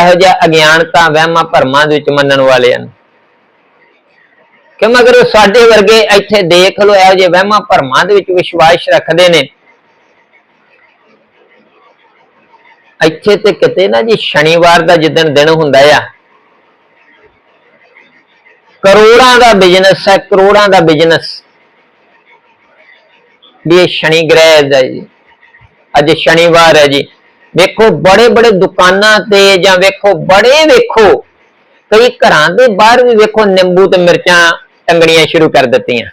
ਇਹੋ ਜਿਹਾ ਅਗਿਆਨਤਾ ਵਹਿਮਾਂ ਭਰਮਾਂ ਦੇ ਵਿੱਚ ਮੰਨਣ ਵਾਲਿਆਂ ਨੂੰ ਕਿ ਮਗਰ ਸਾਡੇ ਵਰਗੇ ਇੱਥੇ ਦੇਖ ਲਓ, ਇਹੋ ਜਿਹੇ ਵਹਿਮਾਂ ਭਰਮਾਂ ਦੇ ਵਿੱਚ ਵਿਸ਼ਵਾਸ ਰੱਖਦੇ ਨੇ। ਇੱਥੇ ਤੇ ਕਿਤੇ ਨਾ ਜੀ ਸ਼ਨੀਵਾਰ ਦਾ ਜਿੱਦਣ ਦਿਨ ਹੁੰਦਾ ਆ, ਕਰੋੜਾਂ ਦਾ ਬਿਜ਼ਨਸ ਹੈ, ਕਰੋੜਾਂ ਦਾ ਬਿਜ਼ਨਸ। ਵੀ ਇਹ ਸ਼ਨੀ ਗ੍ਰਹਿ ਦਾ ਜੀ, ਅੱਜ ਸ਼ਨੀਵਾਰ ਹੈ ਜੀ। ਵੇਖੋ ਬੜੇ ਬੜੇ ਦੁਕਾਨਾਂ ਤੇ ਜਾਂ ਵੇਖੋ ਬੜੇ ਵੇਖੋ, ਕਈ ਘਰਾਂ ਦੇ ਬਾਹਰ ਵੀ ਵੇਖੋ ਨਿੰਬੂ ਤੇ ਮਿਰਚਾਂ ਟੰਗਣੀਆਂ ਸ਼ੁਰੂ ਕਰ ਦਿੱਤੀਆਂ।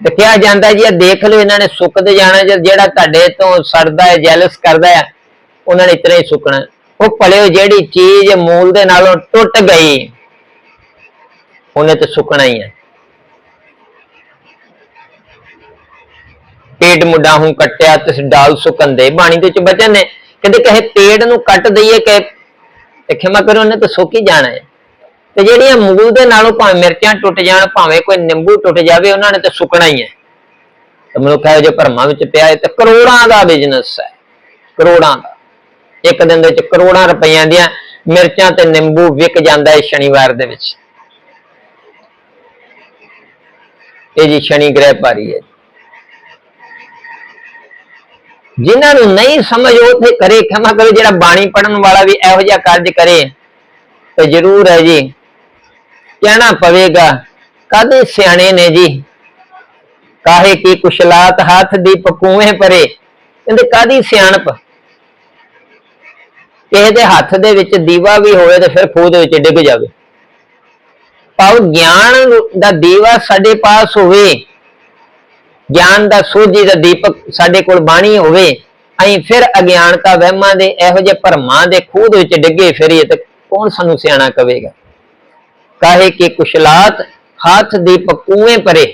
ਤੇ ਕਿਹਾ ਜਾਂਦਾ ਜੀ, ਇਹ ਦੇਖ ਲਓ ਇਹਨਾਂ ਨੇ ਸੁੱਕਦੇ ਜਾਣਾ ਜੇ ਜਿਹੜਾ ਤੁਹਾਡੇ ਤੋਂ ਸੜਦਾ ਹੈ ਜੈਲਸ ਕਰਦਾ ਹੈ, ਉਹਨਾਂ ਨੇ ਇਤਨਾ ਹੀ ਸੁੱਕਣਾ। ਉਹ ਭਲੇ ਜਿਹੜੀ ਚੀਜ਼ ਮੂਲ ਦੇ ਨਾਲੋਂ ਟੁੱਟ ਗਈ, ਉਹਨੇ ਤੇ ਸੁੱਕਣਾ ਹੀ ਹੈ। ਪੇਟ ਮੁੰਡਾ ਹੂੰ ਕੱਟਿਆ, ਤਿਸ ਡਾਲ ਸੁਕੰਦੇ ਬਾਣੀ ਦੇ ਚ ਬਚਨ ਨੇ। ਕਹਿੰਦੇ ਕਹੇ ਪੇੜ ਨੂੰ ਕੱਟ ਦਈਏ ਕਿ ਤੇ ਖਿਮਾ ਕਰੋ, ਉਹਨੇ ਤਾਂ ਸੁੱਕ ਹੀ ਜਾਣਾ ਹੈ। ਤੇ ਜਿਹੜੀਆਂ ਮੂਲ ਦੇ ਨਾਲੋਂ ਭਾਵੇਂ ਮਿਰਚਾਂ ਟੁੱਟ ਜਾਣ, ਭਾਵੇਂ ਕੋਈ ਨਿੰਬੂ ਟੁੱਟ ਜਾਵੇ, ਉਹਨਾਂ ਨੇ ਤਾਂ ਸੁੱਕਣਾ ਹੀ ਹੈ। ਤੇ ਮਨੁੱਖ ਇਹੋ ਜਿਹੇ ਭਰਮਾਂ ਵਿੱਚ ਪਿਆ ਹੈ ਤੇ ਕਰੋੜਾਂ ਦਾ ਬਿਜ਼ਨਸ ਹੈ। ਕਰੋੜਾਂ ਦਾ। ਇੱਕ ਦਿਨ ਦੇ ਵਿੱਚ ਕਰੋੜਾਂ ਰੁਪਈਆਂ ਦੀਆਂ ਮਿਰਚਾਂ ਤੇ ਨਿੰਬੂ ਵਿਕ ਜਾਂਦਾ ਹੈ ਸ਼ਨੀਵਾਰ ਦੇ ਵਿੱਚ। ਇਹ ਜੀ ਸ਼ਨੀ ਗ੍ਰਹਿ ਭਾਰੀ ਹੈ। ਜਿਨ੍ਹਾਂ ਨੂੰ ਨਹੀਂ ਸਮਝ, ਉਹ ਤੇ ਕਰੇ, ਖਮਾ ਕਰੋ, ਜਿਹੜਾ ਬਾਣੀ ਪੜਨ ਵਾਲਾ ਵੀ ਇਹੋ ਜਿਹਾ ਕਾਰਜ ਕਰੇ, ਤੇ ਜ਼ਰੂਰ ਹੈ ਜੀ। ਕਹਿਣਾ ਪਵੇਗਾ ਕਾਦੇ ਸਿਆਣੇ ਨੇ ਜੀ? ਕਾਹੇ ਕੀ ਕੁਸ਼ਲਾਤ ਹੱਥ ਦੀ ਪਕੂਵੇਂ ਪਰੇ? ਕਹਿੰਦੇ ਕਾਦੀ ਸਿਆਣਪ? ਕਿਸੇ ਦੇ ਹੱਥ ਦੇ ਵਿੱਚ ਦੀਵਾ ਵੀ ਹੋਵੇ ਤੇ ਫਿਰ ਖੂਹ ਦੇ ਵਿੱਚ ਡਿੱਗ ਜਾਵੇ। ਭਾਵ ਗਿਆਨ ਦਾ ਦੀਵਾ ਸਾਡੇ ਪਾਸ ਹੋਵੇ। ਗਿਆਨ ਦਾ ਸੋਝੀ ਦਾ ਦੀਪਕ ਸਾਡੇ ਕੋਲ ਬਾਣੀ ਹੋਵੇ, ਅਸੀਂ ਫਿਰ ਅਗਿਆਨਤਾ ਵਹਿਮਾਂ ਦੇ, ਇਹੋ ਜਿਹੇ ਭਰਮਾਂ ਦੇ ਖੂਹ ਦੇ ਵਿੱਚ ਡਿੱਗੇ ਫਿਰੀਏ ਤੇ ਕੌਣ ਸਾਨੂੰ ਸਿਆਣਾ ਕਵੇਗਾ? ਕਾਹੇ ਕਿ ਕੁਸ਼ਲਾਤ ਹੱਥ ਦੀ ਪਕੂਵੇਂ ਪਰੇ